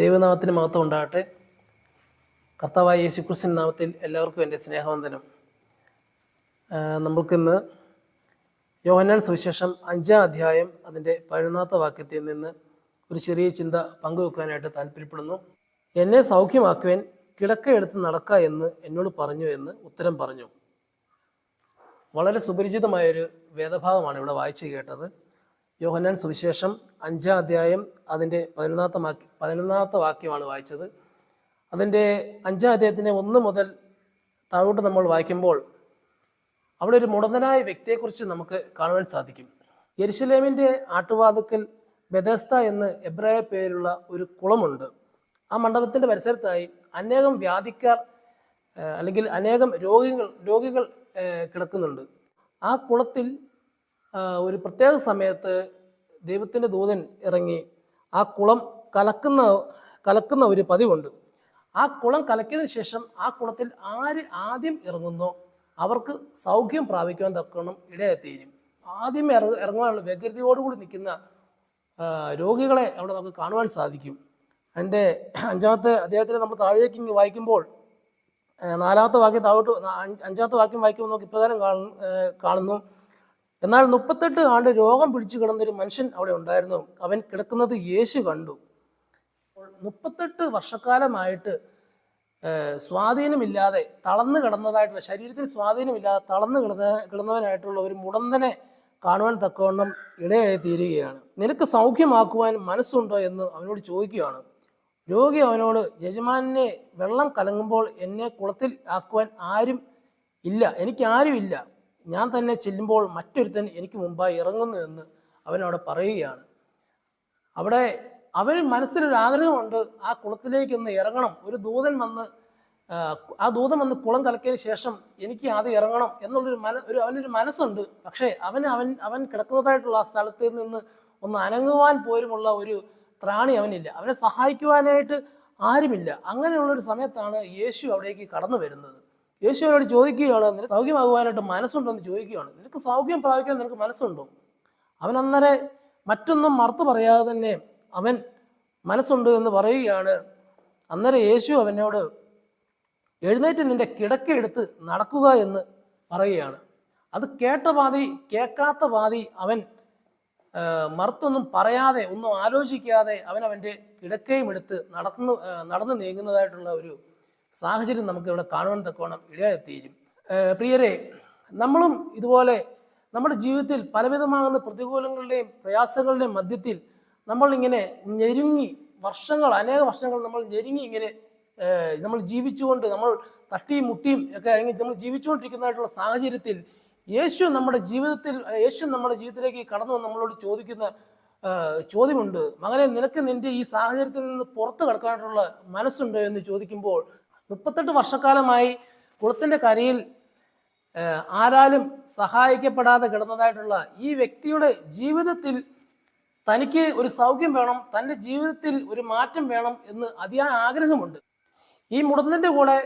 ദൈവനാമത്തിന് മഹത്വം ഉണ്ടാകട്ടെ. കർത്താവായ യേശു നാമത്തിൽ എല്ലാവർക്കും എന്റെ സ്നേഹവന്ദനം. നമ്മൾക്കിന്ന് യോഹന്നാൻ സുവിശേഷം അഞ്ചാം അധ്യായം അതിന്റെ പതിനൊന്നാമത്തെ വാക്യത്തിൽ നിന്ന് ഒരു ചെറിയ ചിന്ത പങ്കുവെക്കുവാനായിട്ട് താല്പര്യപ്പെടുന്നു എന്നെ സൗഖ്യമാക്കുവാൻ കിടക്കയെടുത്ത് നടക്ക എന്ന് എന്നോട് പറഞ്ഞു എന്ന് ഉത്തരം പറഞ്ഞു. വളരെ സുപരിചിതമായൊരു വേദഭാഗമാണ് ഇവിടെ വായിച്ചു കേട്ടത്. യോഹന്നാൻ സുവിശേഷം അഞ്ചാം അധ്യായം അതിന്റെ പതിനൊന്നാമത്തെ പതിനൊന്നാമത്തെ വാക്യമാണ് വായിച്ചത്. അതിന്റെ അഞ്ചാം അദ്ദേഹത്തിന്റെ ഒന്ന് മുതൽ താഴോട്ട് നമ്മൾ വായിക്കുമ്പോൾ അവിടെ ഒരു മുടന്തനായ വ്യക്തിയെക്കുറിച്ച് നമുക്ക് കാണുവാൻ സാധിക്കും. യെരുശലേമിന്റെ ആട്ടുവാതുക്കൽ ബെദസ്ത എന്ന് എബ്രായ പേരുള്ള ഒരു കുളമുണ്ട്. ആ മണ്ഡപത്തിന്റെ പരിസരത്തായി അനേകം വ്യാധിക്കാർ അല്ലെങ്കിൽ അനേകം രോഗികൾ രോഗികൾ കിടക്കുന്നുണ്ട്. ആ കുളത്തിൽ ഒരു പ്രത്യേക സമയത്ത് ദൈവത്തിന്റെ ദൂതൻ ഇറങ്ങി ആ കുളം കലക്കുന്ന കലക്കുന്ന ഒരു പതിവുണ്ട്. ആ കുളം കലക്കിയതിന് ശേഷം ആ കുളത്തിൽ ആര് ആദ്യം ഇറങ്ങുന്നോ അവർക്ക് സൗഖ്യം പ്രാപിക്കുവാൻ തക്കണം ഇടയെത്തിയിരിക്കും. ആദ്യം ഇറ ഇറങ്ങാനുള്ള വ്യഗ്രതയോടുകൂടി നിൽക്കുന്ന രോഗികളെ അവിടെ നമുക്ക് കാണുവാൻ സാധിക്കും. എന്റെ അഞ്ചാമത്തെ അദ്ദേഹത്തിന് നമ്മൾ താഴേക്ക് ഇങ്ങ് വായിക്കുമ്പോൾ നാലാമത്തെ വാക്യം താഴോട്ട് അഞ്ചാമത്തെ വാക്യം വായിക്കുമ്പോൾ നമുക്ക് ഇപ്രകാരം കാണു കാണുന്നു. എന്നാൽ മുപ്പത്തെട്ട് ആണ്ട് രോഗം പിടിച്ചു കിടന്നൊരു മനുഷ്യൻ അവിടെ ഉണ്ടായിരുന്നു. അവൻ കിടക്കുന്നത് യേശു കണ്ടു. മുപ്പത്തെട്ട് വർഷക്കാലമായിട്ട് സ്വാധീനമില്ലാതെ തളർന്നു കിടന്നതായിട്ടുള്ള ശരീരത്തിന് സ്വാധീനമില്ലാതെ തളർന്നു കിടന്ന കിടന്നവനായിട്ടുള്ള ഒരു മുടന്തനെ കാണുവാൻ തക്കവണ്ണം ഇടയായി തീരുകയാണ് നിനക്ക് സൗഖ്യമാക്കുവാൻ മനസ്സുണ്ടോ എന്ന് അവനോട് ചോദിക്കുകയാണ്. രോഗി അവനോട് യജമാനെ വെള്ളം കലങ്ങുമ്പോൾ എന്നെ കുളത്തിൽ ആക്കുവാൻ ആരും ഇല്ല എനിക്ക് ആരുമില്ല ഞാൻ തന്നെ ചെല്ലുമ്പോൾ മറ്റൊരുത്തൻ എനിക്ക് മുമ്പായി ഇറങ്ങുന്നു എന്ന് അവനവിടെ പറയുകയാണ്. അവിടെ അവന് മനസ്സിലൊരു ആഗ്രഹമുണ്ട് ആ കുളത്തിലേക്ക് ഒന്ന് ഇറങ്ങണം. ഒരു ദൂതൻ വന്ന് ആ, ദൂതൻ വന്ന് കുളം കലക്കിയതിന് ശേഷം എനിക്ക് ആദ്യം ഇറങ്ങണം എന്നുള്ളൊരു മന ഒരു അവനൊരു മനസ്സുണ്ട്. പക്ഷേ അവന് അവൻ അവൻ കിടക്കുന്നതായിട്ടുള്ള ആ സ്ഥലത്ത് നിന്ന് ഒന്ന് അനങ്ങുവാൻ പോലുമുള്ള ഒരു ത്രാണി അവനില്ല. അവനെ സഹായിക്കുവാനായിട്ട് ആരുമില്ല. അങ്ങനെയുള്ളൊരു സമയത്താണ് യേശു അവിടേക്ക് കടന്നു വരുന്നത്. യേശു അവരോട് ചോദിക്കുകയാണ് നിനക്ക് സൗഖ്യമാകുവാനായിട്ട് മനസ്സുണ്ടോ? എന്ന് ചോദിക്കുകയാണ്. നിനക്ക് സൗഖ്യം പ്രാപിക്കാൻ നിനക്ക് മനസ്സുണ്ടോ? അവൻ മറ്റൊന്നും മറുത്തു പറയാതെ തന്നെ അവൻ മനസ്സുണ്ട് എന്ന് പറയുകയാണ്. അന്നേരം യേശു അവനോട് എഴുന്നേറ്റ് നിന്റെ കിടക്കെടുത്ത് നടക്കുക എന്ന് പറയുകയാണ്. അത് കേട്ട പാതി കേൾക്കാത്ത പാതി അവൻ മറുത്തൊന്നും പറയാതെ ഒന്നും ആലോചിക്കാതെ അവൻ അവന്റെ കിടക്കയും എടുത്ത് നടന്നു നടന്നു നീങ്ങുന്നതായിട്ടുള്ള ഒരു സാഹചര്യം നമുക്ക് ഇവിടെ കാണുവാൻ തക്കവണ്ണം ഇടയായിത്തീരും. പ്രിയരെ നമ്മളും ഇതുപോലെ നമ്മുടെ ജീവിതത്തിൽ പലവിധമാകുന്ന പ്രതികൂലങ്ങളുടെയും പ്രയാസങ്ങളുടെയും മധ്യത്തിൽ നമ്മൾ ഇങ്ങനെ ഞെരുങ്ങി വർഷങ്ങൾ അനേക വർഷങ്ങൾ നമ്മൾ ഞെരുങ്ങി ഇങ്ങനെ നമ്മൾ ജീവിച്ചുകൊണ്ട് നമ്മൾ തട്ടിയും മുട്ടിയും ഒക്കെ അല്ലെങ്കിൽ നമ്മൾ ജീവിച്ചുകൊണ്ടിരിക്കുന്നതായിട്ടുള്ള സാഹചര്യത്തിൽ യേശു നമ്മുടെ ജീവിതത്തിൽ യേശു നമ്മുടെ ജീവിതത്തിലേക്ക് കടന്നു നമ്മളോട് ചോദിക്കുന്ന ചോദ്യമുണ്ട്. മകനെ നിനക്ക് നിന്റെ ഈ സാഹചര്യത്തിൽ നിന്ന് പുറത്തു കിടക്കാനായിട്ടുള്ള മനസ്സുണ്ടോ? എന്ന് ചോദിക്കുമ്പോൾ മുപ്പത്തെട്ട് വർഷക്കാലമായി കുളത്തിന്റെ കരയിൽ ആരാലും സഹായിക്കപ്പെടാതെ കിടന്നതായിട്ടുള്ള ഈ വ്യക്തിയുടെ ജീവിതത്തിൽ തനിക്ക് ഒരു സൗഖ്യം വേണം തന്റെ ജീവിതത്തിൽ ഒരു മാറ്റം വേണം എന്ന് അതിയായ ആഗ്രഹമുണ്ട്. ഈ മുടന്തിന്റെ കൂടെ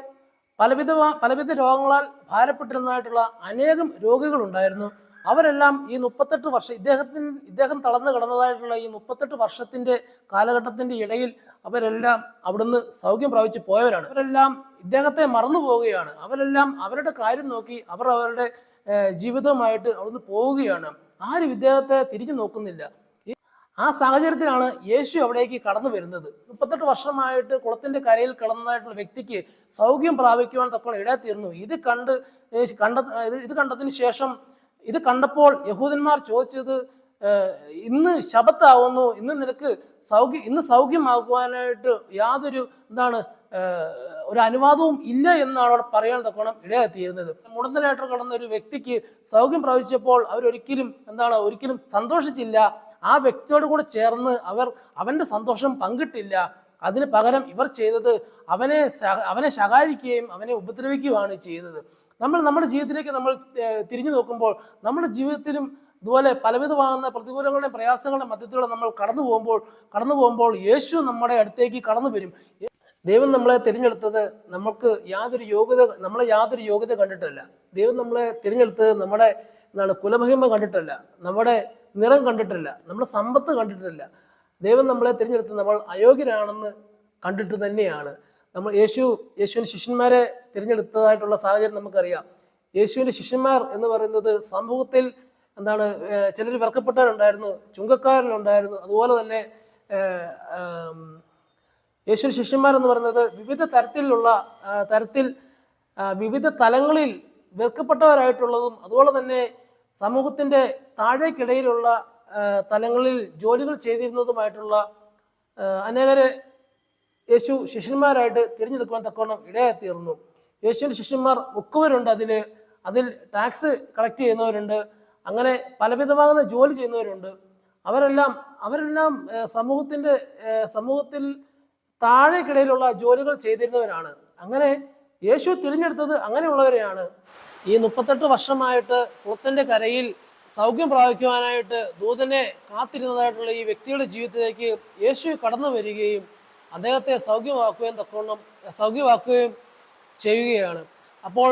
പലവിധ പലവിധ രോഗങ്ങളാൽ ഭാരപ്പെട്ടിരുന്നതായിട്ടുള്ള അനേകം രോഗികളുണ്ടായിരുന്നു. അവരെല്ലാം ഈ മുപ്പത്തെട്ട് വർഷം ഇദ്ദേഹത്തിന് ഇദ്ദേഹം തളർന്നു കിടന്നതായിട്ടുള്ള ഈ മുപ്പത്തെട്ട് വർഷത്തിന്റെ കാലഘട്ടത്തിന്റെ ഇടയിൽ അവരെല്ലാം അവിടുന്ന് സൗഖ്യം പ്രാപിച്ച് പോയവരാണ്. അവരെല്ലാം ഇദ്ദേഹത്തെ മറന്നു പോവുകയാണ്. അവരെല്ലാം അവരുടെ കാര്യം നോക്കി അവർ അവരുടെ ജീവിതവുമായിട്ട് അവിടുന്ന് പോവുകയാണ്. ആരും ഇദ്ദേഹത്തെ തിരിഞ്ഞു നോക്കുന്നില്ല. ആ സാഹചര്യത്തിലാണ് യേശു അവിടേക്ക് കടന്നു വരുന്നത്. മുപ്പത്തെട്ട് വർഷമായിട്ട് കുളത്തിന്റെ കരയിൽ കിടന്നതായിട്ടുള്ള വ്യക്തിക്ക് സൗഖ്യം പ്രാപിക്കുവാൻ തക്കോളം ഇടയാത്തീർന്നു ഇത് കണ്ട് കണ്ട ഇത് കണ്ടതിന് ശേഷം ഇത് കണ്ടപ്പോൾ യഹൂദന്മാർ ചോദിച്ചത് ഇന്ന് ശബത്താവുന്നു ഇന്ന് നിനക്ക് സൗഖ്യം ഇന്ന് സൗഖ്യമാക്കുവാനായിട്ട് യാതൊരു എന്താണ് ഒരു അനുവാദവും ഇല്ല എന്നാണ് അവിടെ പറയാൻ തക്കോണം ഇടയാത്തിയിരുന്നത് മുടന്തനായിട്ട് കടന്ന ഒരു വ്യക്തിക്ക് സൗഖ്യം പ്രാപിച്ചപ്പോൾ അവരൊരിക്കലും എന്താണ് ഒരിക്കലും സന്തോഷിച്ചില്ല. ആ വ്യക്തിയോട് കൂടെ ചേർന്ന് അവർ അവന്റെ സന്തോഷം പങ്കിട്ടില്ല. അതിന് പകരം ഇവർ ചെയ്തത് അവനെ അവനെ ശകാരിക്കുകയും അവനെ ഉപദ്രവിക്കുകയുമാണ് ചെയ്തത്. നമ്മൾ നമ്മുടെ ജീവിതത്തിലേക്ക് നമ്മൾ തിരിഞ്ഞു നോക്കുമ്പോൾ നമ്മുടെ ജീവിതത്തിലും ഇതുപോലെ പലവിധമാകുന്ന പ്രതികൂലങ്ങളുടെയും പ്രയാസങ്ങളുടെയും മധ്യത്തിലൂടെ നമ്മൾ കടന്നു പോകുമ്പോൾ കടന്നു പോകുമ്പോൾ യേശു നമ്മുടെ അടുത്തേക്ക് കടന്നു വരും. ദൈവം നമ്മളെ തിരഞ്ഞെടുത്തത് നമുക്ക് യാതൊരു യോഗ്യത നമ്മളെ യാതൊരു യോഗ്യത കണ്ടിട്ടല്ല. ദൈവം നമ്മളെ തിരഞ്ഞെടുത്തത് നമ്മുടെ എന്താണ് കുലമഹിമ കണ്ടിട്ടല്ല. നമ്മുടെ നിറം കണ്ടിട്ടില്ല. നമ്മുടെ സമ്പത്ത് കണ്ടിട്ടില്ല. ദൈവം നമ്മളെ തിരഞ്ഞെടുത്ത് നമ്മൾ അയോഗ്യരാണെന്ന് കണ്ടിട്ട് തന്നെയാണ്. നമ്മൾ യേശു യേശുവിന് ശിഷ്യന്മാരെ തിരഞ്ഞെടുത്തതായിട്ടുള്ള സാഹചര്യം നമുക്കറിയാം. യേശുവിന്റെ ശിഷ്യന്മാർ എന്ന് പറയുന്നത് സമൂഹത്തിൽ എന്താണ് ചിലർ വിറക്കപ്പെട്ടവരുണ്ടായിരുന്നു ചുങ്കക്കാരനുണ്ടായിരുന്നു. അതുപോലെ തന്നെ യേശു ശിഷ്യന്മാർ എന്ന് പറയുന്നത് വിവിധ തരത്തിലുള്ള തരത്തിൽ വിവിധ തലങ്ങളിൽ വെറുക്കപ്പെട്ടവരായിട്ടുള്ളതും അതുപോലെ തന്നെ സമൂഹത്തിന്റെ താഴേക്കിടയിലുള്ള തലങ്ങളിൽ ജോലികൾ ചെയ്തിരുന്നതുമായിട്ടുള്ള അനേകരെ യേശു ശിഷ്യന്മാരായിട്ട് തിരഞ്ഞെടുക്കുവാൻ തക്കവണ്ണം ഇടയായിത്തീർന്നു. യേശുവിന്റെ ശിഷ്യന്മാർ മുക്കുവരുണ്ട് അതിൽ അതിൽ ടാക്സ് കളക്ട് ചെയ്യുന്നവരുണ്ട് അങ്ങനെ പലവിധമാകുന്ന ജോലി ചെയ്യുന്നവരുണ്ട്. അവരെല്ലാം അവരെല്ലാം സമൂഹത്തിന്റെ സമൂഹത്തിൽ താഴേക്കിടയിലുള്ള ജോലികൾ ചെയ്തിരുന്നവരാണ്. അങ്ങനെ യേശു തിരഞ്ഞെടുത്തത് അങ്ങനെയുള്ളവരെയാണ്. ഈ മുപ്പത്തെട്ട് വർഷമായിട്ട് കുളത്തിന്റെ കരയിൽ സൗഖ്യം പ്രാപിക്കുവാനായിട്ട് ദൂതനെ കാത്തിരുന്നതായിട്ടുള്ള ഈ വ്യക്തിയുടെ ജീവിതത്തിലേക്ക് യേശു കടന്നു വരികയും അദ്ദേഹത്തെ സൗഖ്യമാക്കുകയും തക്കവണ്ണം സൗഖ്യമാക്കുകയും ചെയ്യുകയാണ്. അപ്പോൾ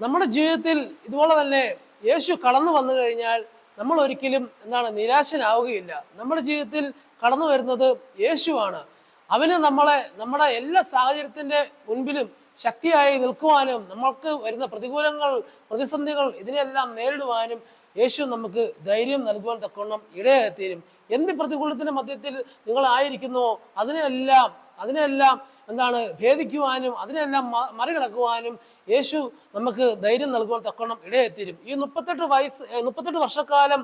നമ്മുടെ ജീവിതത്തിൽ ഇതുപോലെ തന്നെ യേശു കടന്നു വന്നു കഴിഞ്ഞാൽ നമ്മൾ ഒരിക്കലും എന്താണ് നിരാശനാവുകയില്ല. നമ്മുടെ ജീവിതത്തിൽ കടന്നു വരുന്നത് യേശുവാണ്. അവന് നമ്മളെ നമ്മുടെ എല്ലാ സാഹചര്യത്തിന്റെ മുൻപിലും ശക്തിയായി നിൽക്കുവാനും നമ്മൾക്ക് വരുന്ന പ്രതികൂലങ്ങൾ പ്രതിസന്ധികൾ ഇതിനെല്ലാം നേരിടുവാനും യേശു നമുക്ക് ധൈര്യം നൽകുവാൻ തക്കവണ്ണം ഇടയായിത്തീരും. എന്ത് പ്രതികൂലത്തിന്റെ മധ്യത്തിൽ നിങ്ങൾ ആയിരിക്കുന്നു അതിനെല്ലാം അതിനെല്ലാം എന്താണ് ഭേദിക്കുവാനും അതിനെല്ലാം മറികടക്കുവാനും യേശു നമുക്ക് ധൈര്യം നൽകുവാൻ തക്കവണ്ണം ഇടയെത്തിരും ഈ മുപ്പത്തെട്ട് വയസ്സ് മുപ്പത്തെട്ട് വർഷക്കാലം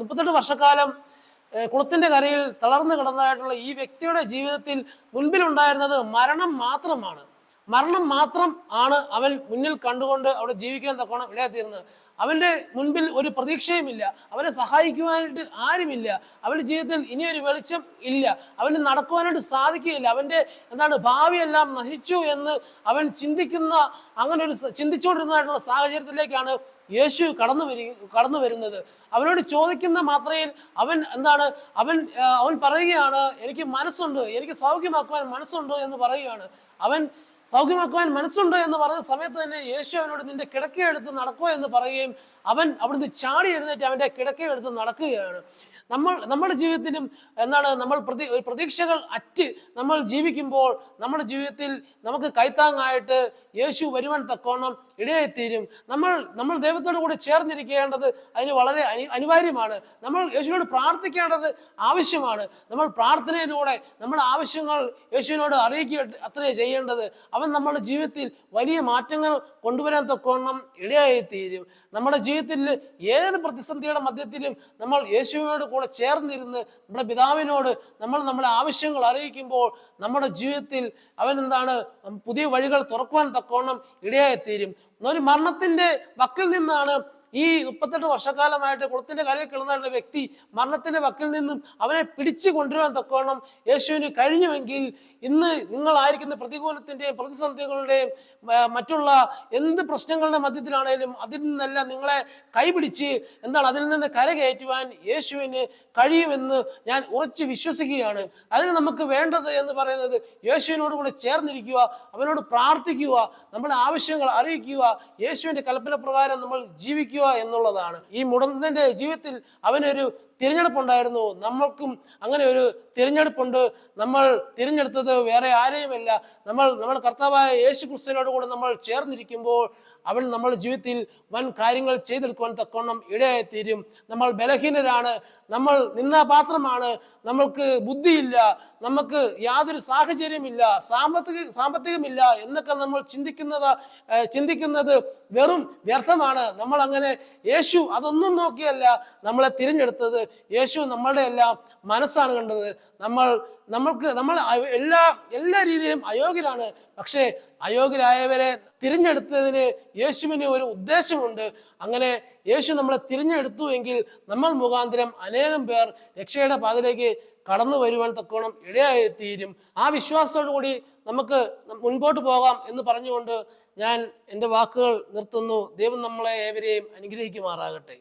മുപ്പത്തെട്ട് വർഷക്കാലം കുളത്തിന്റെ കരയിൽ തളർന്നു കിടന്നതായിട്ടുള്ള ഈ വ്യക്തിയുടെ ജീവിതത്തിൽ മുൻപിലുണ്ടായിരുന്നത് മരണം മാത്രമാണ്. മരണം മാത്രം ആണ് അവൻ മുന്നിൽ കണ്ടുകൊണ്ട് അവിടെ ജീവിക്കാൻ തക്കോണം ഇടയാത്തീരുന്നത് അവന്റെ മുൻപിൽ ഒരു പ്രതീക്ഷയുമില്ല. അവനെ സഹായിക്കുവാനായിട്ട് ആരുമില്ല. അവന്റെ ജീവിതത്തിൽ ഇനിയൊരു വെളിച്ചം ഇല്ല. അവന് നടക്കുവാനായിട്ട് സാധിക്കുകയില്ല. അവന്റെ എന്താണ് ഭാവിയെല്ലാം നശിച്ചു എന്ന് അവൻ ചിന്തിക്കുന്ന അങ്ങനെ ഒരു ചിന്തിച്ചുകൊണ്ടിരുന്നതായിട്ടുള്ള സാഹചര്യത്തിലേക്കാണ് യേശു കടന്നു വരി കടന്നു വരുന്നത്. അവനോട് ചോദിക്കുന്ന മാത്രയിൽ അവൻ എന്താണ് അവൻ അവൻ പറയുകയാണ് എനിക്ക് മനസ്സുണ്ട്. എനിക്ക് സൗഖ്യമാക്കുവാൻ മനസ്സുണ്ട് എന്ന് പറയുകയാണ്. അവൻ സൗഖ്യമാക്കുവാൻ മനസ്സുണ്ടോ എന്ന് പറഞ്ഞ സമയത്ത് തന്നെ യേശു അവനോട് നിന്റെ കിടക്കയെടുത്ത് നടക്കുക എന്ന് പറയുകയും അവൻ അവിടുന്ന് ചാടി എഴുന്നേറ്റ് അവന്റെ കിടക്കയെടുത്ത് നടക്കുകയാണ്. നമ്മൾ നമ്മുടെ ജീവിതത്തിനും എന്താണ് നമ്മൾ പ്രതി പ്രതീക്ഷകൾ അറ്റ് നമ്മൾ ജീവിക്കുമ്പോൾ നമ്മുടെ ജീവിതത്തിൽ നമുക്ക് കൈത്താങ്ങായിട്ട് യേശു വരുവാൻ തക്കോണം ഇടയായിത്തീരും. നമ്മൾ നമ്മൾ ദൈവത്തോട് കൂടി ചേർന്നിരിക്കേണ്ടത് അതിന് വളരെ അനി അനിവാര്യമാണ്. നമ്മൾ യേശുവിനോട് പ്രാർത്ഥിക്കേണ്ടത് ആവശ്യമാണ്. നമ്മൾ പ്രാർത്ഥനയിലൂടെ നമ്മുടെ ആവശ്യങ്ങൾ യേശുവിനോട് അറിയിക്കുക അത്രയേ ചെയ്യേണ്ടത്. അവൻ നമ്മുടെ ജീവിതത്തിൽ വലിയ മാറ്റങ്ങൾ കൊണ്ടുവരാൻ തക്കോണം ഇടയായിത്തീരും. നമ്മുടെ ജീവിതത്തിൽ ഏത് പ്രതിസന്ധിയുടെ മധ്യത്തിലും നമ്മൾ യേശുവിനോട് കൂടെ ചേർന്നിരുന്ന് നമ്മുടെ പിതാവിനോട് നമ്മൾ നമ്മുടെ ആവശ്യങ്ങൾ അറിയിക്കുമ്പോൾ നമ്മുടെ ജീവിതത്തിൽ അവൻ എന്താണ് പുതിയ വഴികൾ തുറക്കുവാൻ തക്കോണം ഇടയായിത്തീരും. ഒരു മരണത്തിന്റെ വക്കിൽ നിന്നാണ് ഈ മുപ്പത്തെട്ട് വർഷക്കാലമായിട്ട് കുളത്തിന്റെ കരയിൽ കിടന്നിട്ടുള്ള വ്യക്തി മരണത്തിന്റെ വക്കിൽ നിന്നും അവനെ പിടിച്ചു കൊണ്ടുവരാൻ തക്കവണ്ണം യേശുവിന് കഴിഞ്ഞുവെങ്കിൽ ഇന്ന് നിങ്ങളായിരിക്കുന്ന പ്രതികൂലത്തിന്റെയും പ്രതിസന്ധികളുടെയും മറ്റുള്ള എന്ത് പ്രശ്നങ്ങളുടെ മധ്യത്തിലാണേലും അതിൽ നിന്നെല്ലാം നിങ്ങളെ കൈപിടിച്ച് എന്താണ് അതിൽ നിന്ന് കരകയറ്റുവാൻ യേശുവിന് കഴിയുമെന്ന് ഞാൻ ഉറച്ചു വിശ്വസിക്കുകയാണ്. അതിന് നമുക്ക് വേണ്ടത് എന്ന് പറയുന്നത് യേശുവിനോട് കൂടെ ചേർന്നിരിക്കുക അവനോട് പ്രാർത്ഥിക്കുക നമ്മുടെ ആവശ്യങ്ങൾ അറിയിക്കുക യേശുവിന്റെ കൽപ്പന പ്രകാരം നമ്മൾ ജീവിക്കുക എന്നുള്ളതാണ്. ഈ മുടന്തന്റെ ജീവിതത്തിൽ അവനൊരു തിരഞ്ഞെടുപ്പുണ്ടായിരുന്നു. നമ്മൾക്കും അങ്ങനെ ഒരു തിരഞ്ഞെടുപ്പുണ്ട്. നമ്മൾ തിരഞ്ഞെടുത്തത് വേറെ ആരെയുമല്ല. നമ്മൾ നമ്മൾ കർത്താവായ യേശു ക്രിസ്തുവിനോട് കൂടെ നമ്മൾ ചേർന്നിരിക്കുമ്പോൾ അവൻ നമ്മുടെ ജീവിതത്തിൽ വൻ കാര്യങ്ങൾ ചെയ്തെടുക്കുവാൻ തക്കവണ്ണം ഇടയായിത്തീരും. നമ്മൾ ബലഹീനരാണ്. നമ്മൾ നിന്നാപാത്രമാണ് നമ്മൾക്ക് ബുദ്ധിയില്ല. നമുക്ക് യാതൊരു സാഹചര്യമില്ല സാമ്പത്തിക സാമ്പത്തികമില്ല എന്നൊക്കെ നമ്മൾ ചിന്തിക്കുന്നത് ചിന്തിക്കുന്നത് വെറും വ്യർത്ഥമാണ്. നമ്മൾ അങ്ങനെ യേശു അതൊന്നും നോക്കിയല്ല നമ്മളെ തിരഞ്ഞെടുത്തത്. യേശു നമ്മളുടെ എല്ലാം മനസ്സാണ് കണ്ടത്. നമ്മൾ നമ്മൾക്ക് നമ്മൾ എല്ലാ എല്ലാ രീതിയിലും അയോഗ്യരാണ്. പക്ഷേ അയോഗ്യരായവരെ തിരഞ്ഞെടുത്തതിന് യേശുവിന് ഒരു ഉദ്ദേശമുണ്ട്. അങ്ങനെ യേശു നമ്മളെ തിരഞ്ഞെടുത്തു എങ്കിൽ നമ്മൾ മുഖാന്തരം അനേകം പേർ രക്ഷയുടെ പാതയിലേക്ക് കടന്നു വരുവാൻ തക്കോണം ഇടയായി തീരും. ആ വിശ്വാസത്തോടു കൂടി നമുക്ക് മുൻപോട്ട് പോകാം എന്ന് പറഞ്ഞുകൊണ്ട് ഞാൻ എന്റെ വാക്കുകൾ നിർത്തുന്നു. ദൈവം നമ്മളെ ഏവരെയും അനുഗ്രഹിക്കുമാറാകട്ടെ.